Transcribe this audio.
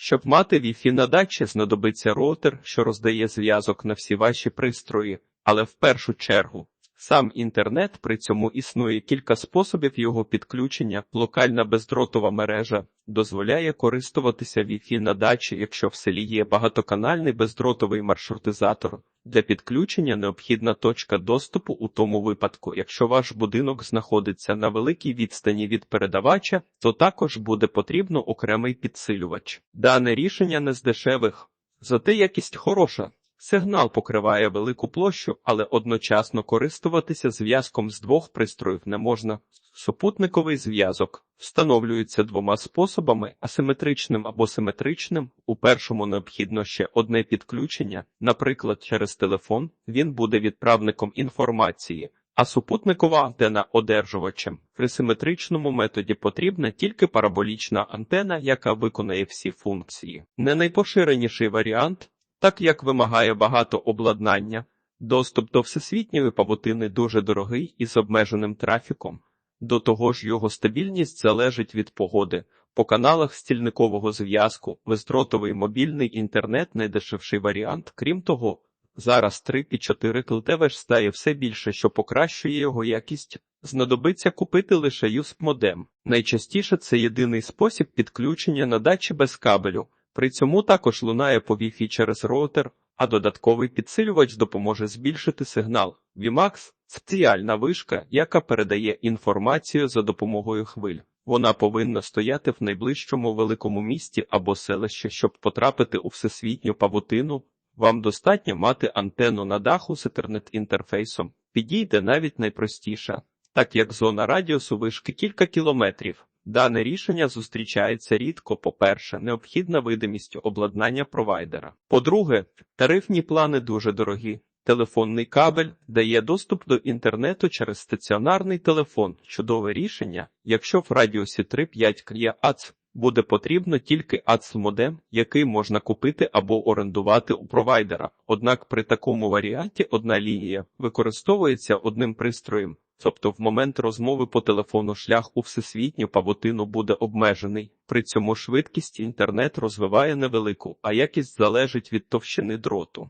Щоб мати Wi-Fi на дачі, знадобиться роутер, що роздає зв'язок на всі ваші пристрої, але в першу чергу сам інтернет при цьому існує кілька способів його підключення. Локальна бездротова мережа дозволяє користуватися Wi-Fi на дачі, якщо в селі є багатоканальний бездротовий маршрутизатор. Для підключення необхідна точка доступу у тому випадку, якщо ваш будинок знаходиться на великій відстані від передавача, то також буде потрібно окремий підсилювач. Дане рішення не з дешевих, зате якість хороша. Сигнал покриває велику площу, але одночасно користуватися зв'язком з двох пристроїв не можна. Супутниковий зв'язок встановлюється двома способами: асиметричним або симетричним. У першому необхідно ще одне підключення, наприклад, через телефон він буде відправником інформації, а супутникова антена одержувачем. При симетричному методі потрібна тільки параболічна антена, яка виконає всі функції. Не найпоширеніший варіант, так як вимагає багато обладнання. Доступ до всесвітньої павутини дуже дорогий і з обмеженим трафіком. До того ж, його стабільність залежить від погоди. По каналах стільникового зв'язку бездротовий мобільний інтернет найдешевший варіант. Крім того, зараз 3,4 КЛТВ стає все більше, що покращує його якість. Знадобиться купити лише USP модем. Найчастіше це єдиний спосіб підключення на дачі без кабелю. При цьому також лунає по Wi-Fi через роутер, а додатковий підсилювач допоможе збільшити сигнал. VMAX – спеціальна вишка, яка передає інформацію за допомогою хвиль. Вона повинна стояти в найближчому великому місті або селищі, щоб потрапити у всесвітню павутину. Вам достатньо мати антенну на даху з інтернет-інтерфейсом. Підійде навіть найпростіша, так як зона радіусу вишки кілька кілометрів. Дане рішення зустрічається рідко. По-перше, необхідна видимість обладнання провайдера. По-друге, тарифні плани дуже дорогі. Телефонний кабель дає доступ до інтернету через стаціонарний телефон. Чудове рішення, якщо в радіусі 3-5 крія АЦ буде потрібно тільки АЦ-модем, який можна купити або орендувати у провайдера. Однак при такому варіанті одна лінія використовується одним пристроєм. Тобто в момент розмови по телефону шлях у всесвітню павутину буде обмежений. При цьому швидкість інтернет розвиває невелику, а якість залежить від товщини дроту.